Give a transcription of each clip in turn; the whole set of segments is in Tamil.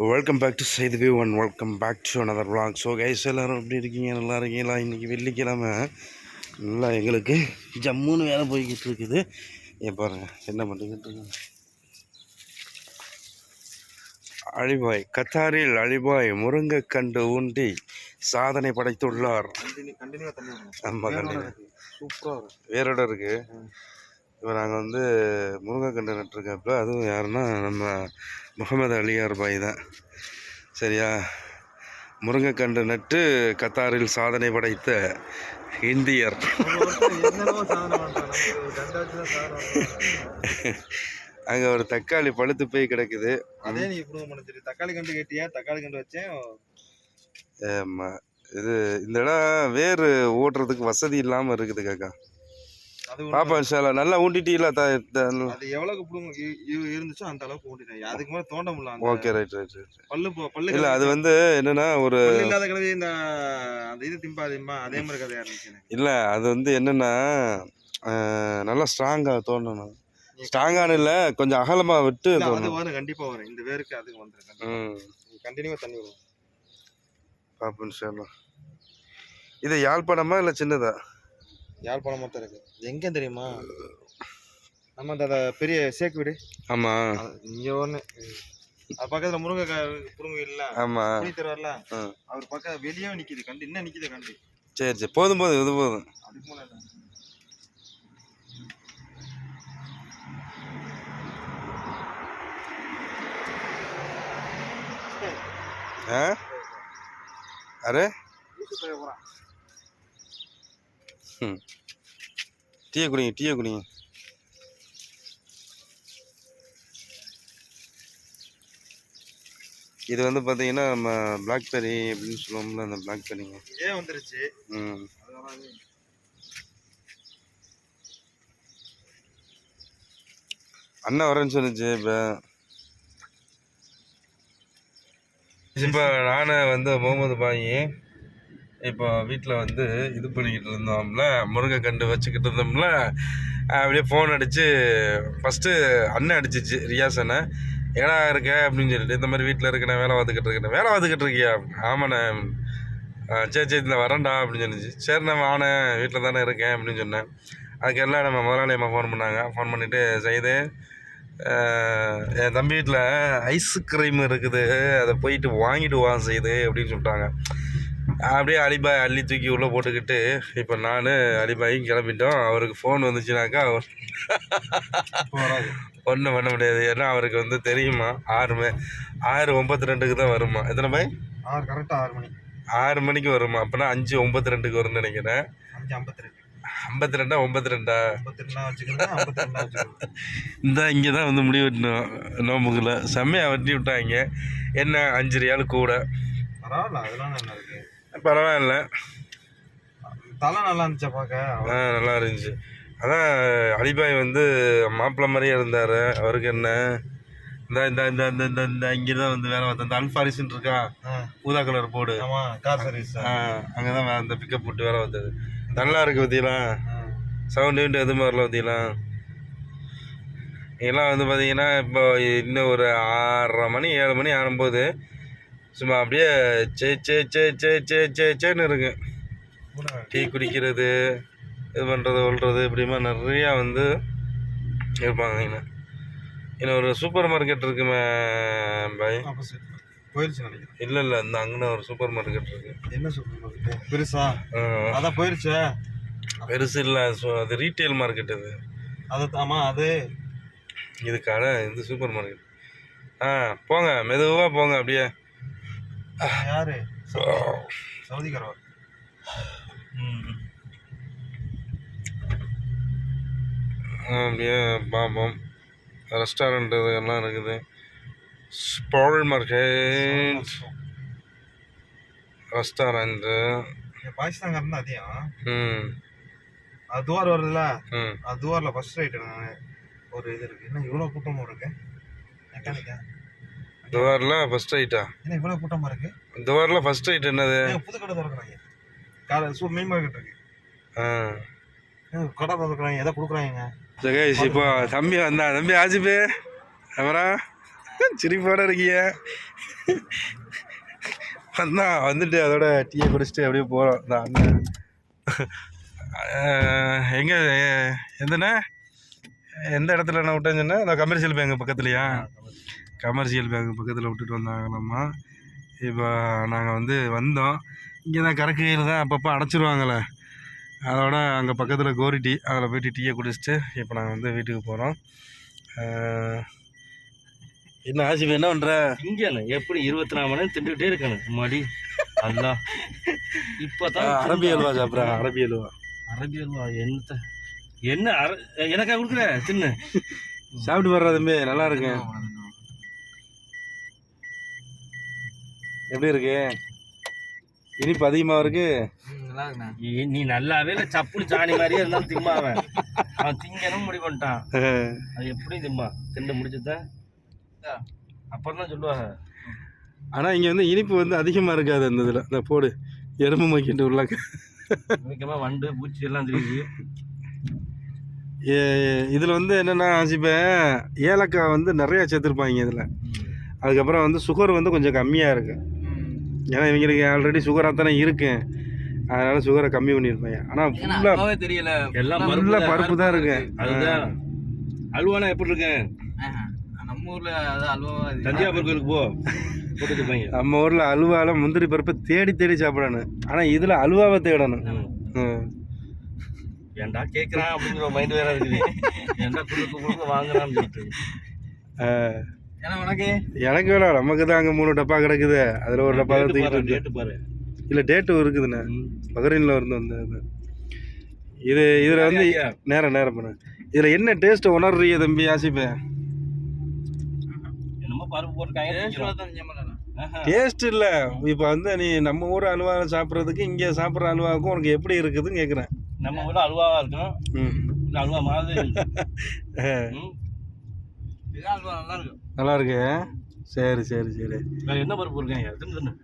Welcome back to Saidu view and welcome back to another vlog. So guys எல்லோரும் எப்படி இருக்கீங்க? நல்லா இருக்கீங்களா? இன்றைக்கி வெள்ளிக்கிழமை. நல்லா எங்களுக்கு ஜம்முன்னு வேலை போய்கிட்டு இருக்குது. ஏன் பாருங்க என்ன பண்ணிக்கிட்டு இருக்காங்க? அழிபாய் கத்தாரில் அழிபாய் முருங்கைக்கண்டு ஊண்டி சாதனை படைத்துள்ளார். ஆமாம் கண்டிப்பாக சூப்பராக இருக்கும் வேரோட இருக்கு. இப்போ நாங்கள் வந்து முருங்கைக்கண்டு நட்டுருக்கப்ப அதுவும் யாருன்னா நம்ம முகமது அலியார் பாய் தான். சரியா? முருங்கைக்கண்டு நட்டு கத்தாரில் சாதனை படைத்த இந்தியர். அங்கே ஒரு தக்காளி பழுத்து போய் கிடக்குது. அதே நீ தக்காளி கண்டு கேட்டியா? தக்காளி கண்டு வச்சேன். ஆமா. இது இந்த இடம் வேறு ஓட்டுறதுக்கு வசதி இல்லாமல் இருக்குது காக்கா. பாப்பா இன்ஷால்லா நல்லா ஊண்டிட்டீங்களா அது எவ்வளவுக்கு பிடுங்க இருந்துச்சோ அந்த அளவுக்கு ஓட்டிட்டேன் அதுக்கு மேலே தோண்ட முடியல ஓகே ரைட் ரைட் ரைட். பல்லு பல்லு இல்லை அது வந்து என்னன்னா ஒரு இல்லாத கழுவி இந்த அந்த இது திம்பா திம்பா அதே மாதிரி கதையா இருந்துச்சு இல்லை அது வந்து என்னென்னா நல்லா ஸ்ட்ராங்காக தோண்டணும். ஸ்ட்ராங்கான இல்லை கொஞ்சம் அகலமாக விட்டு அது வரும் கண்டிப்பா வரும். இந்த வேருக்கு அதுக்கு வந்துருக்கு ம். கண்டினியூவா தண்ணி வரும் பார்ப்போம் இன்ஷால்லா இது யாழ்ப்பாணமா இல்லை சின்னதா? யாழ்ப்பாணம் மொத்தம் இருக்கு எங்க தெரியுமா? நம்ம அந்த பெரிய சேக்கு வீடு. ஆமாம் அது இங்க ஒண்ணு. அது பக்கத்துல முருங்கை முருங்கை இல்ல ஆமாம் புளி தருவார்ல. அவர் பக்கம் வெளியே நிக்குது கண்டு. இன்னும் நிக்குது கண்டு. சரி சரி. போதும் போதும். இது போதும். அதுக்கு மேல ஆ? அரே ம். டீயை குடிங்க டீயை குடிங்க. இது வந்து பார்த்தீங்கன்னா நம்ம பிளாக்பெரி அப்படின்னு சொல்லுவோம்ல அந்த பிளாக்பெரிங்க ஏன் வந்துருச்சு. ம். அண்ணன் வரேன்னு சொன்னிச்சு இப்போ. இப்போ நான் வந்து முகமது பாயி இப்போ வீட்டில் வந்து இது பண்ணிக்கிட்டு இருந்தோம்ல முருங்கைக்கண்டு வச்சுக்கிட்டு இருந்தோம்ல அப்படியே ஃபோன் அடித்து ஃபஸ்ட்டு அண்ணன் அடிச்சிச்சு ரியாஸ் அண்ணன். ஏடா இருக்க? அப்படின்னு சொல்லிட்டு இந்த மாதிரி வீட்டில் இருக்கேன் வேலை பார்த்துக்கிட்டு இருக்கேன். வேலை பார்த்துக்கிட்டு இருக்கியா? ஆமாண்ணே சே சரி சரி இந்த வரேன்டா அப்படின்னு சொன்னிச்சு சரி நான் வானேன் வீட்டில் தானே இருக்கேன் அப்படின்னு சொன்னேன். அதுக்கெல்லாம் நம்ம முதலாளி அம்மா ஃபோன் பண்ணாங்க. ஃபோன் பண்ணிவிட்டு செய்து என் தம்பி வீட்டில் ஐஸ்கிரீம் இருக்குது. அதை போயிட்டு வாங்கிட்டு வா செய்து அப்படின்னு சொல்லிட்டாங்க. அப்படியே அலிபாய் அள்ளி தூக்கி உள்ளே போட்டுக்கிட்டு இப்போ நான் அலிபாயும் கிளம்பிட்டோம். அவருக்கு ஃபோன் வந்துச்சுனாக்கா அவர் ஒன்றும் பண்ண முடியாது. ஏன்னா அவருக்கு வந்து தெரியுமா? ஆறு மே ஆறு ஒம்பத்தி ரெண்டுக்கு தான் வருமா? எத்தனை பாய் ஆறு கரெக்டா ஆறு மணி. ஆறு மணிக்கு வருமா? அப்போனா அஞ்சு ஒம்பத்தி ரெண்டுக்கு வரும்னு நினைக்கிறேன். அஞ்சு ஐம்பத்தி ரெண்டு. ஐம்பத்தி ரெண்டா ஒம்பத்தி ரெண்டா? இந்த இங்கே தான் வந்து முடி வெட்டணும். நோம்புக்குள்ள. செம்மையாக வெட்டி விட்டாங்க. என்ன அஞ்சு ரியால் கூட. பரவாயில்ல அதெல்லாம் நல்லா இருக்கு பரவாயில்ல. தலை நல்லா இருந்துச்சா பார்க்க? ஆ நல்லா இருந்துச்சு. அதான் அலிபாய் வந்து மாப்பிள்ளை மாதிரியே இருந்தார். அவருக்கு என்ன? இந்த இந்த இந்த இந்த இந்த இந்த இங்கே தான் வந்து வேலை பார்த்தேன் இந்த அல்ஃபாரிஸ்ன்னு இருக்கா? ஊதா கலர் போடு. கார் சர்வீஸ் ஆ அங்கே தான் அந்த பிக்கப் போட்டு வேலை பார்த்தது. நல்லா இருக்கு பற்றியலா சவுண்டு கிண்டு எதுவுமே வரல பற்றியலா இதெல்லாம் வந்து பார்த்தீங்கன்னா இப்போ இன்னும் ஒரு ஆறரை மணி ஏழு மணி ஆகும்போது சும்மா அப்படியே சே சே சே சே சே சே சேன்னு இருக்கு. டீ குடிக்கிறது இது பண்ணுறது கொள்வது இப்படிமா நிறையா வந்து இருப்பாங்க இங்கே. இன்னும் ஒரு சூப்பர் மார்க்கெட் இருக்குமே பாய் ஆப்போசிட் போயிருச்சு நினைக்கிறேன். இல்லை இல்லை இந்த அங்கே ஒரு சூப்பர் மார்க்கெட் இருக்கு. என்ன சொல்றது பெருசா? ஆ, அதான் போயிருச்சே? பெருசு இல்லை அது ரீட்டைல் மார்க்கெட் இது. அது ஆமா அது. இது கடை இது சூப்பர் மார்க்கெட் ஆ போங்க மெதுவாக போங்க அப்படியே. யாரு? சவுதிக்காரவா ம். அப்படியே பார்ப்போம் ரெஸ்டாரண்ட் எல்லாம் இருக்குது. ஸ்பால் மார்க்கெட் ரெஸ்டாரண்ட்டு பாகிஸ்தான்காரன் தான் அதிகம். ம். அது துவார் வருதுல்ல? அது துவாரில் ஃபர்ஸ்ட் ரைட்டு ஒரு இது இருக்கு. என்ன இவ்வளோ கூட்டமாக இருக்கு? மெக்கானிக்கா? துவாரில் ஃபஸ்ட் ஐட்டா என்ன இவ்வளோ கூட்டமாக இருக்கு. துவாரில் ஃபஸ்ட் ஐட் என்னது? புது கடை திறக்கிறாங்க. காலை சூ மீன் மார்க்கெட் இருக்கு. ஆ. கடை திறக்கிறாங்க. எதை கொடுக்குறாங்க? ஜெகேஷ் இப்போ தம்பி வந்தா தம்பி ஆஜிபு அப்புறம் சிரிப்போட இருக்கிய வந்தான் வந்துட்டு அதோட டீயை குடிச்சிட்டு அப்படியே போகிறோம் இந்த அண்ணன். எங்கே எந்தண்ணே? எந்த இடத்துல நான் விட்டேன்னு சொன்னேன்? இந்த கமர்ஷியல் பேங்க் பக்கத்துலையா? கமர்ஷியல் பேங்க் பக்கத்தில் விட்டுட்டு வந்தாங்களாம்மா. இப்போ நாங்கள் வந்து வந்தோம். இங்கே தான் கரக்கையில் தான் அப்பப்போ அடைச்சிருவாங்களே. அதோட அங்கே பக்கத்தில் கோரி டீ அதில் போயிட்டு டீயை குடிச்சிட்டு இப்போ நாங்கள் வந்து வீட்டுக்கு போகிறோம் என்ன ஆசிப் என்ன பண்ணுற திங்கணும் எப்படி இருபத்தி நாலு மணி நேரம் திண்டுகிட்டே இருக்கணும்? மடி அல்லா இப்பதான் அரபி அல்வா சாப்பிட்றேன் அரபி அல்வா. அரபி அல்வா என்ன என்ன அர எனக்கா கொடுக்குற? தின்னு. சாப்பிட்டு வர்ற தம்பி நல்லா இருக்கு. எப்படி இருக்கு? இனிப்பு அதிகமாக இருக்கு. நீ- நீ நல்லாவே இல்லை சப்புனு சாணி மாதிரியே இருந்தாலும் திம்மா அவன். அவன் திங்கணும் முடிவு பண்ணிட்டான். அது எப்படி திம்மா. திண்டு முடிச்சுதான் அப்புறம் தான் சொல்லுவாங்க. ஆனால் இங்கே வந்து இனிப்பு வந்து அதிகமாக இருக்காது அந்த இதில். இந்த போடு. எறும்பு மக்கிட்டு உள்ளாக்க. முக்கியமாக வண்டு பூச்சி எல்லாம் தெரியுது. இதில் வந்து என்னென்னா இப்போ ஏலக்காய் வந்து நிறையா சேர்த்துருப்பாங்க இதில். அதுக்கப்புறம் வந்து சுகர் வந்து கொஞ்சம் கம்மியாக இருக்கு. ஏன்னா இவங்களுக்கு ஆல்ரெடி சுகராக தானே இருக்கு. அதனால சுகரை கம்மி பண்ணியிருப்பாங்க ஆனால் ஃபுல்லாக தெரியல. எல்லாம் ஃபுல்லாக பருப்பு தான் இருக்கு. அதுதான் அல்வானா எப்படி இருக்கேன் நம்ம ஊர்ல அதான் அல்வா தஞ்சாவூர் கோயிலுக்கு போ. நம்ம ஊரில் அல்வால முந்திரி பருப்பை தேடி தேடி சாப்பிடணும். ஆனால் இதில் அல்வாவை தேடணும். ஏன்டா கேட்குறான் அப்படிங்கிற மைண்ட் வேற இருக்குது. ஏன்டா குடுக்க குடுக்க வாங்குறான்னு சொல்லிட்டு. எனக்கு வேணாம் நமக்கு தான் அங்கே மூணு டப்பா கிடக்குது. அதில் ஒரு டப்பா தூக்கிட்டு பாரு இல்லை டேட்டு இருக்குதுண்ணே. ம். பஹ்ரைனில் இருந்து வந்தது இது இதில் வந்து நேரம் நேரம் பண்ண. இதில் என்ன டேஸ்ட் உணர்றீங்க தம்பி ஆசிப்பே? என்னமோ பருப்பு போட்டு காய டேஸ்ட் இல்லை. இப்போ வந்து நீ நம்ம ஊர் அல்வா சாப்பிட்றதுக்கு இங்கே சாப்பிட்ற அல்வாவுக்கும் உனக்கு எப்படி இருக்குதுன்னு கேட்குறேன் நம்ம ஊர்ல அல்வாவா இருக்கும். அல்வா மாதிரி. அல்வா நல்லா இருக்கும். நல்லா இருக்கு சரி சரி சரி. வேற என்ன பருப்பு தின்னு தின்னு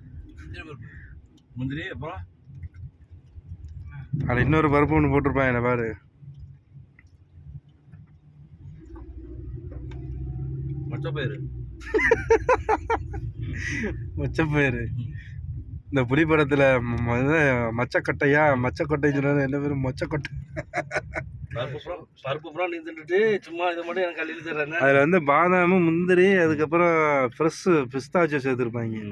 முந்திரி அப்புறம்? அதில் இன்னொரு பருப்பு ஒன்று போட்டிருப்பான் என்ன பாரு. மொச்சப்பயிறு. மொச்சப்பயிறு. இந்த புலி படத்தில் மச்சக்கட்டையா? மச்சக்கொட்டைன்னு சொன்னது என்ன பேர்? மொச்சக்கொட்டை. பருப்பு புறம் பருப்பு புறம் நீ தின்னுட்டு சும்மா இதை மட்டும் எனக்கு அள்ளிட்டு தர்றேன் அதில் வந்து பாதாம் முந்திரி அதுக்கப்புறம் ஃப்ரெஷ்ஷு பிஸ்தாச்சோ சேர்த்துருப்பாங்க.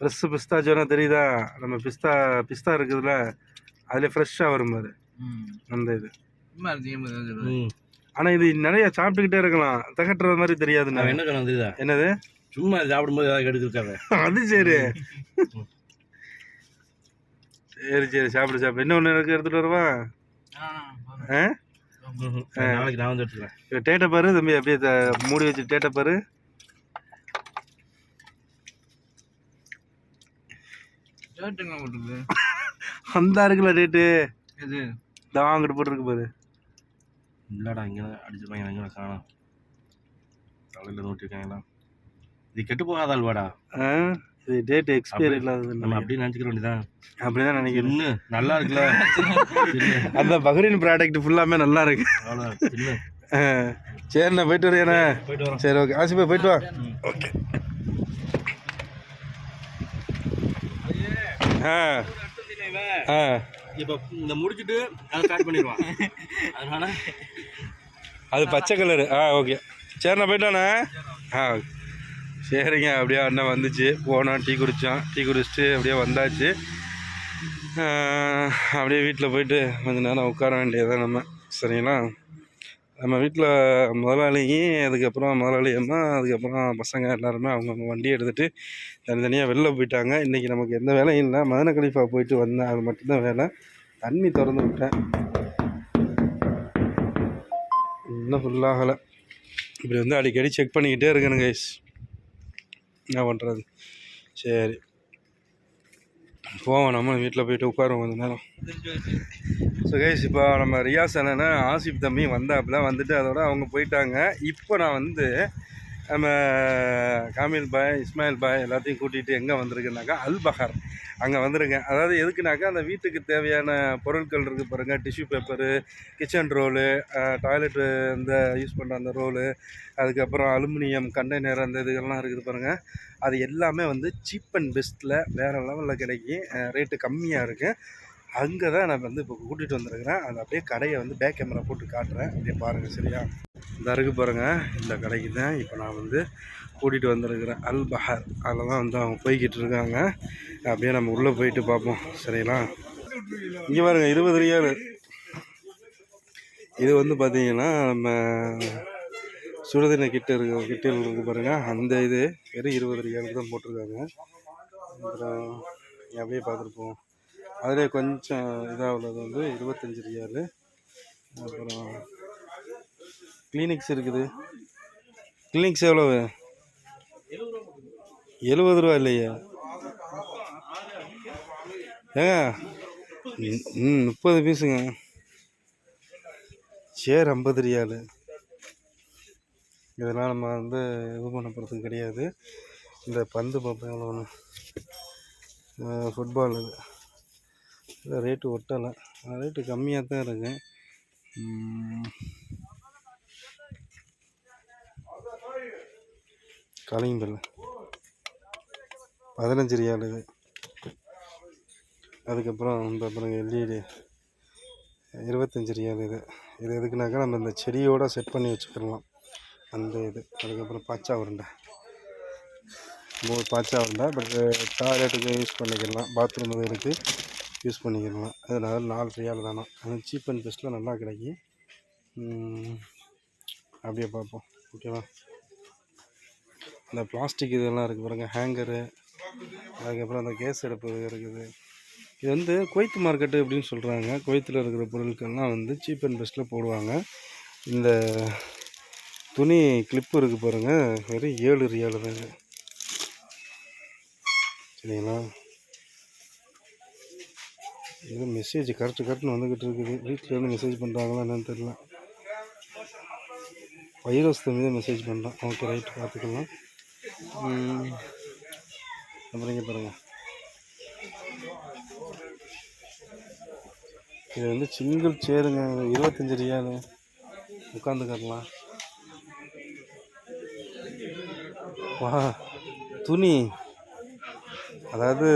ஃப்ரெஷ்ஷு பிஸ்தாச்சோனா தெரியுதா? நம்ம பிஸ்தா பிஸ்தா இருக்குதுல்ல அதில் ஃப்ரெஷ்ஷாக வரும் பாரு. அந்த இது. ஆனால் இது நிறைய சாப்பிட்டுக்கிட்டே இருக்கலாம். திகட்டுற மாதிரி தெரியாதுண்ணா நான். என்ன கணக்கு தெரியுதா? என்னது? சும்மா சாப்பிடும்போது ஏதாவது எடுத்துருக்காங்க அது சரி. சரி சரி சாப்பிடு சாப்பிடு. இன்னொன்று எனக்கு எடுத்துகிட்டு வரவா? நாளைக்கு நான் வந்து எடுத்துக்கிறேன். இங்க டேட்டை பாரு தம்பி அப்படியே மூடி வச்சு டேட்டை பாரு. அந்த இருக்குல்ல டேட்டு இது தான் அங்கிட்டு போட்டுருக்கு பாரு. இல்லடா இங்கே அடிச்சிருப்பாங்க எங்கே காணும். தலையில் நோட்டிருக்காங்களா இது கெட்டு போகாத அல்வாடா ஆ? இது டேட் அப்படி- இல்லாதது நம்ம அப்படியே நினச்சிக்க வேண்டியதான் அப்படிதான் நினைக்கிறேன். தின்னு நல்லா இருக்குல்ல. அந்த பஹ்ரைன் ப்ராடக்ட் ஃபுல்லாமே நல்லா இருக்கு. சரிண்ணா போயிட்டு வரையாண்ணே சரி ஓகே. ஆசிப்பா போயிட்டு வா. ஓகே. ஆ. ஆ. இப்போ இந்த முடிச்சுட்டு அதை ஸ்டார்ட் பண்ணிடுவான். அதனால அது பச்சை கலரு ஆ ஓகே. சரிண்ணா போயிட்டாண்ணே ஆ சரிங்க அப்படியே அண்ணன் வந்துச்சு. போனோம் டீ குடித்தோம் டீ குடிச்சிட்டு அப்படியே வந்தாச்சு. அப்படியே வீட்டில் போயிட்டு கொஞ்ச நேரம் உட்கார வேண்டியதான் நம்ம. சரிங்களா? நம்ம வீட்டில் முதலாளியும் அதுக்கப்புறம் முதலாளி அம்மா அதுக்கப்புறம் பசங்க எல்லாருமே அவங்கவுங்க வண்டி எடுத்துகிட்டு தனித்தனியாக வெளில போயிட்டாங்க. இன்றைக்கி நமக்கு எந்த வேலையும் இல்லை. மதன கலிஃபா போயிட்டு வந்தேன். அது மட்டும்தான் வேலை. தண்ணி திறந்து விட்டேன். இன்னும் ஃபுல்லாகலை இப்படி வந்து அடிக்கடி செக் பண்ணிக்கிட்டே இருக்கணும் கைஸ் என்ன பண்ணுறது சரி. போவோம். நம்ம வீட்டில் போயிட்டு உட்காருவோம் கொஞ்ச நேரம். ஸோ கைஸ் இப்போ நம்ம ரியாஸ் என்னென்னா ஆசிப் தம்பி வந்தாப்புல வந்துட்டு அதோட அவங்க போயிட்டாங்க. இப்போ நான் வந்து நம்ம காமில் பாய் இஸ்மாயில் பாய் எல்லாத்தையும் கூட்டிகிட்டு எங்கே வந்திருக்குனாக்கா அல் பஹார் அங்கே வந்திருக்கேன் அதாவது எதுக்குனாக்கா அந்த வீட்டுக்கு தேவையான பொருட்கள் இருக்குது பாருங்கள் tissue paper kitchen roll toilet இந்த யூஸ் பண்ணுற அந்த ரோலு அதுக்கப்புறம் அலுமினியம் கண்டெய்னர் அந்த இதுகள்லாம் இருக்குது பாருங்கள் அது எல்லாமே வந்து சீப் அண்ட் பெஸ்ட்டில் வேறு லெவலில் கிடைக்கும். ரேட்டு கம்மியாக இருக்குது அங்கே தான் நான் வந்து இப்போ கூட்டிகிட்டு வந்திருக்கிறேன். அது அப்படியே கடையை வந்து பேக் கேமரா போட்டு காட்டுறேன். அப்படியே பாருங்கள் சரியா? இந்த அருகு பாருங்கள் இந்த கடைக்கு தான் இப்போ நான் வந்து கூட்டிகிட்டு வந்திருக்கிறேன். அல் பஹர். அதில் தான் வந்து அவங்க போய்கிட்டு இருக்காங்க. அப்படியே நம்ம உள்ளே போயிட்டு பார்ப்போம் சரிங்களா? இங்கே பாருங்க இருபது ரியாலு. இது வந்து பார்த்தீங்கன்னா நம்ம சுடுதண்ணி கிட்ட இருக்க கிட்ட இருக்கு பாருங்கள் அந்த இது வெறும் இருபது ரியாலுக்கு தான் போட்டிருக்காங்க. அப்புறம் அப்படியே பார்த்துருப்போம் அதிலே கொஞ்சம் இதாக உள்ளது வந்து இருபத்தஞ்சி ரியாலு. அப்புறம் கிளினிக்ஸ் இருக்குது. கிளினிக்ஸ் எவ்வளவு? எழுபது ரூபா இல்லையா. ஏங்க? ம், முப்பது பீஸுங்க. சேர் ஐம்பது ரியாலு. இதெல்லாம் நம்ம வந்து இது பண்ண போகிறது கிடையாது. இந்த பந்து பார்ப்போம் எவ்வளோன்னு ஃபுட்பால் இது. இல்லை ரேட்டு ஒட்டலை. ரேட்டு கம்மியாக தான் இருக்கு. ம். காலிங் பதினஞ்சு ரியால் இது. அதுக்கப்புறம் இந்த அப்புறம் எல்இடி இருபத்தஞ்சி ரியால் இது. இது எதுக்குனாக்கா நம்ம இந்த செடியோடு செட் பண்ணி வச்சுக்கலாம் அந்த இது. அதுக்கப்புறம் பாச்சா உருண்டை. மூணு பாச்சா உருண்டை பட் டாய்லெட்டுக்கு யூஸ் பண்ணிக்கலாம். பாத்ரூம் இதுக்கு யூஸ் பண்ணிக்கலாம் அதில் நாலு ரியால் தானே. அது சீப் அண்ட் பெஸ்ட்டில் நல்லா கிடைக்கும் அப்படியே பார்ப்போம். ஓகேவா இந்த பிளாஸ்டிக் இதெல்லாம் இருக்குது பாருங்கள் ஹேங்கரு அதுக்கப்புறம் அந்த கேஸ் அடுப்பு இருக்குது. இது வந்து குவைத் மார்க்கெட்டு அப்படின்னு சொல்கிறாங்க குவைத்தில் இருக்கிற பொருட்கள்லாம் வந்து சீப் அண்ட் பெஸ்ட்டில் போடுவாங்க. இந்த துணி கிளிப்பு இருக்குது பாருங்கள் வெறும் ஏழு ரியால் தாங்க. சரிங்களா? ஏதோ மெசேஜ் கரெக்டு கரெக்டுன்னு வந்துக்கிட்டு இருக்குது. வீட்டில் இருந்து மெசேஜ் பண்ணுறாங்களா என்னன்னு தெரியல. வைரஸ் மீது மெசேஜ் பண்ணுறான் ஓகே ரைட் பார்த்துக்கலாம். அப்புறம் இங்கே பாருங்கள் இது வந்து சிங்கிள் சேருங்க இருபத்தஞ்சி ரியாலு உட்காந்துக்கலாம் வா. துணி. அதாவது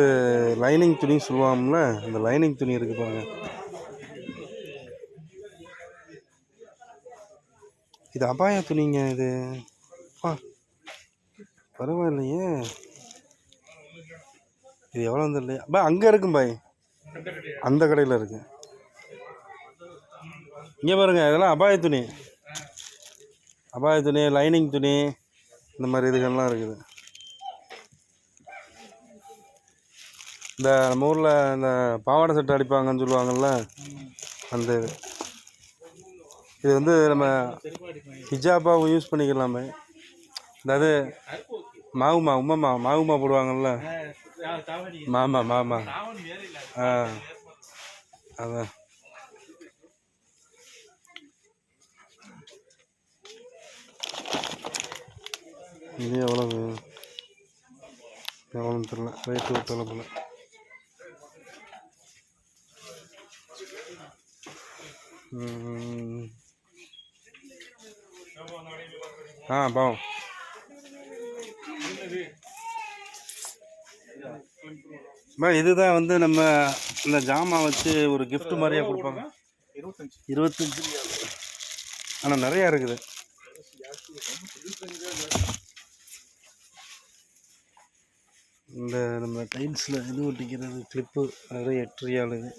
லைனிங் துணி சொல்லுவாங்கல்ல அந்த லைனிங் துணி இருக்கு பாருங்க. இது அபாய துணிங்க இது. வா பரவாயில்லையே. இது எவ்வளோ வந்து இல்லையா? பா அங்கே இருக்கும் பாய். அந்த கடையில் இருக்கு. இங்கே பாருங்க இதெல்லாம் அபாய துணி. அபாய துணி லைனிங் துணி இந்த மாதிரி இதுகள்லாம் இருக்குது. இந்த நம்ம ஊரில் இந்த பாவாடை சட்டை அடிப்பாங்கன்னு சொல்லுவாங்கள்ல அந்த இது. இது வந்து நம்ம ஹிஜாபாவும் யூஸ் பண்ணிக்கலாமே. அதாவது மாவுமா உமாமா மாவுமா போடுவாங்கல்ல. மாமா மாமா. ஆ. அதான் இது எவ்வளவு? எவ்வளோன்னு தெரியல. ரேட்டு ஒத்தலை போல. ஆ பாவம் பா இதுதான் வந்து நம்ம இந்த ஜாமான் வச்சு ஒரு கிஃப்ட் மாதிரியா கொடுப்பாங்க. இருபத்தஞ்சு ஆனால் நிறையா இருக்குது. இந்த நம்ம டைல்ஸில் இது ஒட்டிக்கிறது கிளிப்பு நிறைய எட்ரியால் இது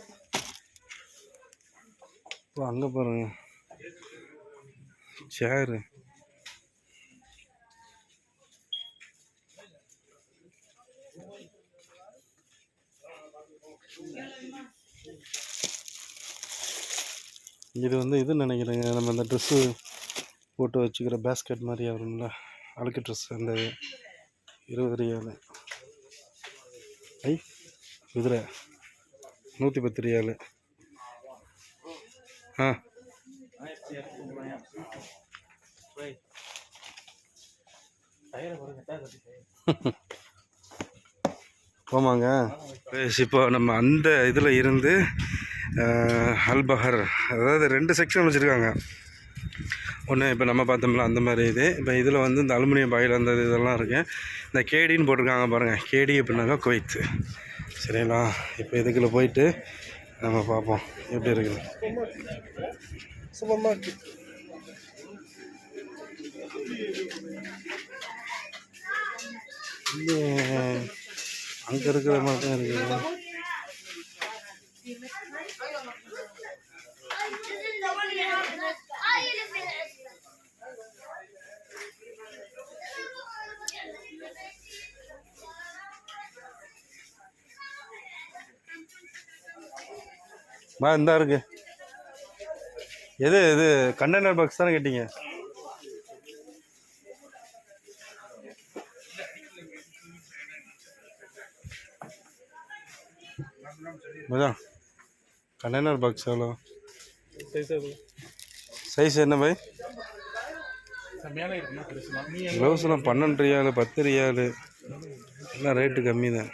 இப்போ அங்கே பாருங்க. சேரு இது வந்து இது நினைக்கிறேங்க. நம்ம அந்த ட்ரெஸ்ஸு போட்டு வச்சுக்கிற பேஸ்கெட் மாதிரி வரும்ல அழுக்கு ட்ரெஸ் அந்த இருபது ரியாலு ஐ குதிரை. நூற்றி பத்து ரியாலு ஆ. போமாங்க. இப்போ நம்ம அந்த இதில் இருந்து அல்பஹர் அதாவது ரெண்டு செக்ஷன் வச்சுருக்காங்க. ஒன்று இப்போ நம்ம பார்த்தோம்ல அந்த மாதிரி இது. இப்போ இதில் வந்து இந்த அலுமினியம் பாயில் அந்த இதெல்லாம் இருக்கு. இந்த கேடின்னு போட்டிருக்காங்க பாருங்கள் கேடி அப்படின்னாக்கா குவைத்து. சரிங்களா? இப்போ இதுக்குள்ள போயிட்டு நம்ம பார்ப்போம். எப்படி இருக்குது சூப்பர் மார்க்கெட் அங்கே இருக்கிற மாதிரி தான் இருக்குது. மா இந்தா இருக்கு. எது இது கண்டெய்னர் பாக்ஸ் தானே கேட்டீங்க? மச்சான் கண்டெய்னர் பாக்ஸ் எவ்வளோ சைஸ் என்ன பை க்ளவுஸ்லாம் பன்னெண்டு ரியாலு பத்து ரியாலு. எல்லாம் ரேட்டு கம்மி தான்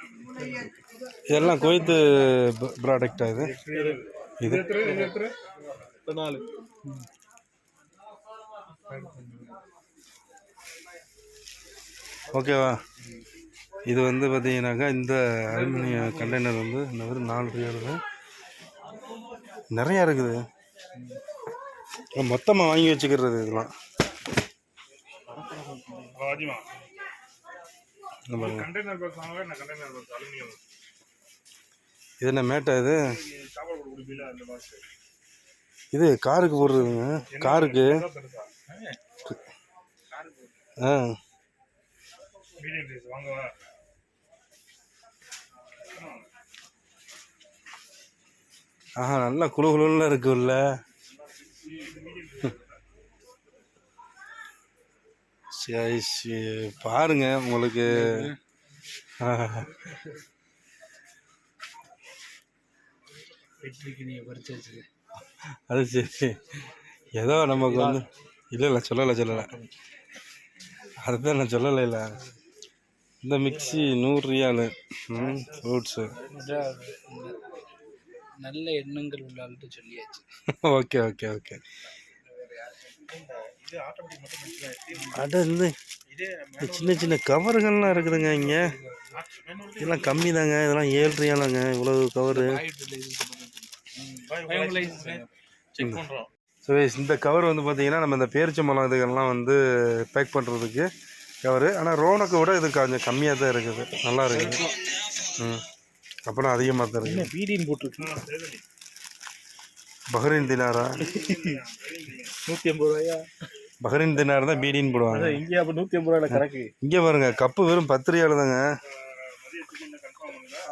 இதெல்லாம் கோயத்து ப்ராடக்டா இது? இது. நாலு. ஓகேவா? இது வந்து பார்த்தீங்கன்னாக்கா இந்த அலுமினிய கண்டெய்னர் வந்து இந்த மாதிரி நாலு ரியாலு. நிறையா இருக்குது. மொத்தமாக வாங்கி வச்சுக்கிறது இதெல்லாம். கண்டெய்னர் பாக்ஸ் வாங்க கண்டெய்னர் பாக்ஸ் அலுமினியம் இது என்ன மேட்டா இது? இது காருக்கு போடுறதுங்க. காருக்கு. ஆ. ஆஹா நல்லா குழு குழுன்னு இருக்கு உள்ள சரி சரி, பாருங்க உங்களுக்கு. வெற்றிக்கு நீ பறிச்சாச்சு அது சரி. ஏதோ நமக்கு வந்து இல்லை இல்லை சொல்லலை சொல்லலை. அதுதான் நான் சொல்லலை இல்லை. இந்த மிக்ஸி நூறு ரியாலு. ம் ஃப்ரூட்ஸு. நல்ல எண்ணங்கள் உள்ள ஆள்கிட்ட சொல்லியாச்சு. Okay okay okay. அட இந்த சின்ன சின்ன கவருகள்லாம் இருக்குதுங்க இங்கே. இதெல்லாம் கம்மி தாங்க இதெல்லாம் ஏழு ரியாலாங்க. இவ்வளவு கவரு. ஸோ இந்த கவர் வந்து பார்த்தீங்கன்னா நம்ம இந்த பேரிச்சம்பழம் இதுகள்லாம் வந்து பேக் பண்ணுறதுக்கு கவரு ஆனால் ரோனுக்கு விட இது கொஞ்சம் கம்மியாக தான் இருக்குது. நல்லா இருக்குது. ம். அப்புறம் அதிகமாக தான் இருக்குது. பீடின்னு போட்டுருக்கு. பஹ்ரைன் தினாரா? நூற்றி ஐம்பது ரூபாயா? பஹ்ரைன் தினார் தான் பீடின்னு போடுவாங்க. இங்கே அப்போ நூற்றி ஐம்பது ரூபாயில கணக்கு இங்கே பாருங்க கப்பு வெறும் பத்து ரியால் தாங்க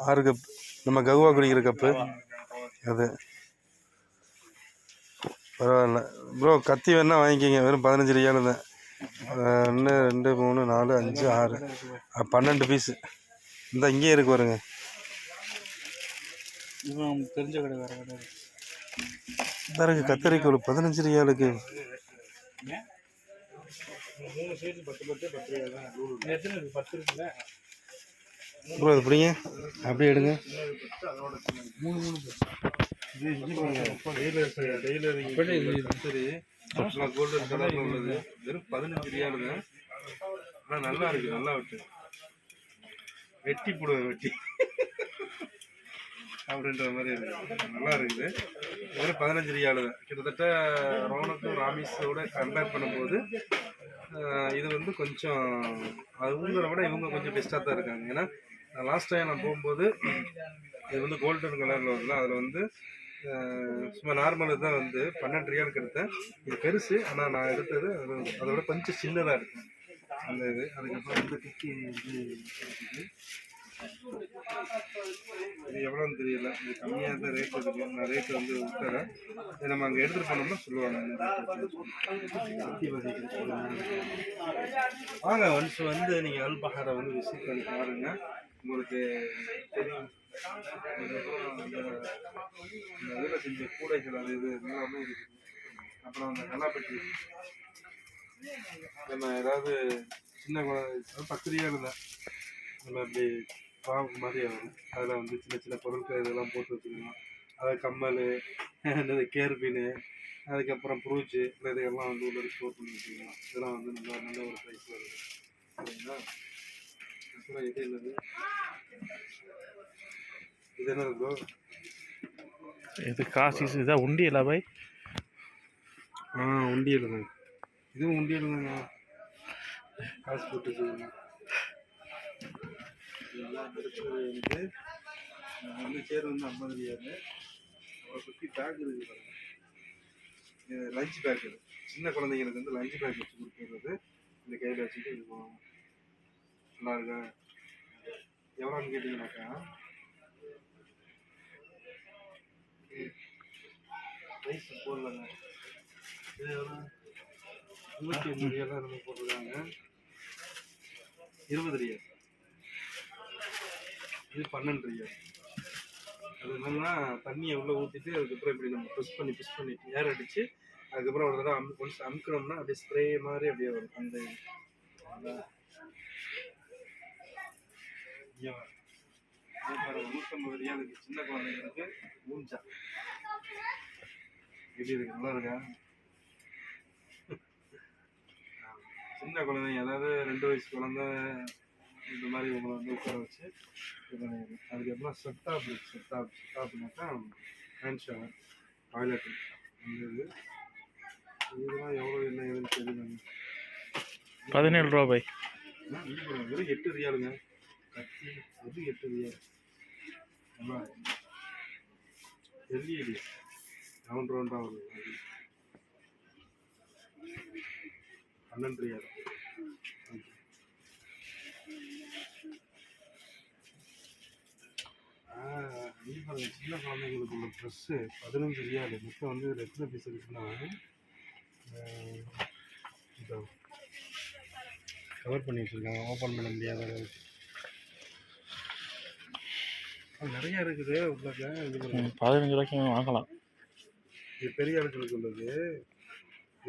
ஆறு கப் நம்ம ககுவா குடிக்கிற கப்பு. அது. பரவாயில்ல. ப்ரோ கத்தி வேணா வாங்கிக்கிங்க. வெறும் பதினஞ்சு ரியால் தான். ஒன்று ரெண்டு மூணு நாலு அஞ்சு ஆறு. பன்னெண்டு பீஸு இந்த இங்கேயே இருக்கு பாருங்க. தெரிஞ்ச கடை வேறு கடை கத்தரிக்கோள் பதினஞ்சு ரியாலுக்கு மூணு சைஸ் பத்து பத்து பத்து பத்து இருக்குல்ல? ப்ரோ அது பிடிங்க அப்படியே எடுங்க டெய்லர் டெய்லர் கோல்டன் கலர்ல உள்ளது வெறும் பதினஞ்சு ரியாலுங்க ஆனால் நல்லா இருக்கு நல்லா விட்டு வெட்டி போடுவேன் வெட்டி அப்படின்ற மாதிரி இருக்கு நல்லா இருக்குது வெறும் பதினஞ்சு ரியாலு கிட்டத்தட்ட ரோனக்கும் ராமிஸோட கம்பேர் பண்ணும்போது இது வந்து கொஞ்சம் அவங்கள விட இவங்க கொஞ்சம் பெஸ்ட்டாக தான் இருக்காங்க ஏன்னா லாஸ்ட் டைம் நான் போகும்போது இது வந்து கோல்டன் கலரில் வந்து அதில் வந்து சும்மா நார்மல் தான் வந்து பன்னெண்டு ரியாலுக்கு எடுத்தேன் இது பெருசு ஆனால் நான் எடுத்தது அது அதோட கொஞ்சம் சின்னதாக இருக்கு. அந்த இது அதுக்கப்புறம் வந்து டிக்கி இது இது எவ்வளோன்னு தெரியல. இது கம்மியாக தான் ரேட் இருக்கு. நான் ரேட்டு வந்து விட்டுறேன் இதை நம்ம அங்கே எடுத்துகிட்டு போனோம்னா சொல்லுவாங்க. வாங்க ஒன்ஸ் வந்து நீங்கள் அல்பஹாரை வந்து விசிட் பண்ணி பாருங்கள் உங்களுக்கு தெரியும். அதுக்கப்புறம் அந்த இந்த இதில் செஞ்ச கூடைகள் அது இது எல்லாமே இருக்குது அப்புறம் அந்த கலாப்பட்டி நம்ம ஏதாவது சின்ன குழந்தை பத்திரிகையாக ரியால் நம்ம அப்படி பாம்பு மாதிரி வரும். அதில் வந்து சின்ன சின்ன பொருட்கள் இதெல்லாம் போட்டு வச்சுக்கணும். அது கம்மல் என்னது கேர்பின்னு அதுக்கப்புறம் ப்ரூச்சு இதெல்லாம் வந்து உள்ள ஸ்டோர் பண்ணி வச்சுக்கலாம் இதெல்லாம் வந்து நல்ல நல்ல ஒரு ப்ரைஸ் வருது. சரிங்களா? அப்புறம் இது என்னது இது. என்னது ப்ரோ இது காசு இதான் உண்டி இல்லை பாய்? ஆ உண்டியல் தான். இதுவும் உண்டியல் தாங்க காசு போட்டு இதெல்லாம் இருக்கிறது வந்து சேர் வந்து ஐம்பது ரியாலு அவரை சுற்றி பேக் இருக்குது லஞ்ச் பேக் சின்ன குழந்தைங்களுக்கு வந்து லஞ்ச் பேக் வச்சு கொடுக்குறது. இந்த கையில் வச்சுட்டு இது போவாங்க நல்லா இருக்கா எவ்வளோன்னு கேட்டிங்கனாக்கா ரைஸ் போடலங்க. இது எவ்வளோ இருபத்தி அஞ்சு ரியாலாக நம்ம போட்டிருக்காங்க. இருபது ரியால் இது பன்னெண்டு ரியால் அது என்னன்னா தண்ணியை உள்ளே ஊற்றிட்டு அதுக்கப்புறம் இப்படி நம்ம ப்ரெஸ் பண்ணி ப்ரெஸ் பண்ணி ஏர் அடித்து அதுக்கப்புறம் ஒரு தடவை அம் ஒன்ஸ் அமுக்கணும்னா அப்படியே ஸ்ப்ரே மாதிரி அப்படியே வரும். அந்த இது. அதான். இங்க வா. இது பாருங்க, நூற்றம்பது ரியாலுக்கு சின்ன குழந்தைங்களுக்கு ஊஞ்சா. எப்படி இருக்கு? நல்லா இருக்கா? சின்ன குழந்தைங்க அதாவது ரெண்டு வயசு குழந்தை இந்த மாதிரி உங்களை வந்து உட்கார வச்சு அதுக்கப்புறம் செட்டாப் செட்டாப் செட்டாப்னாக்கா ஹேண்ட் ஷவர் டாய்லெட் இந்த இது இதெல்லாம் எவ்வளோ என்ன ஏதுன்னு தெரியலங்க பதினேழு ரூபா பாய் ஆ, இது பாருங்க, வெறும் எட்டு ரியாலுங்க. கத்தி எது எட்டு ரியால் நல்லா எல்இடி ரவுண்ட் ரவுண்டாக ஒரு அது. பன்னெண்டு ரியால் பாருங்க, சின்ன குழந்தைங்களுக்கு உள்ள ட்ரெஸ்ஸு பதினஞ்சு ரியால். மொத்தம் வந்து இதுல எத்தனை பீஸ் இருக்குன்னா கவர் பண்ணி வச்சுருக்காங்க. ஓப்பன் பண்ண முடியாத அளவுக்கு. நிறைய இருக்குது உள்ளக்க. பதினஞ்சு ரூபாய்க்கு வாங்கலாம். இது பெரிய ஆட்களுக்கு உள்ளது.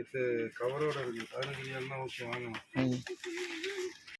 இது கவரோட இருக்குது பதினஞ்சு ரியால்னா ஓகே வாங்கலாம்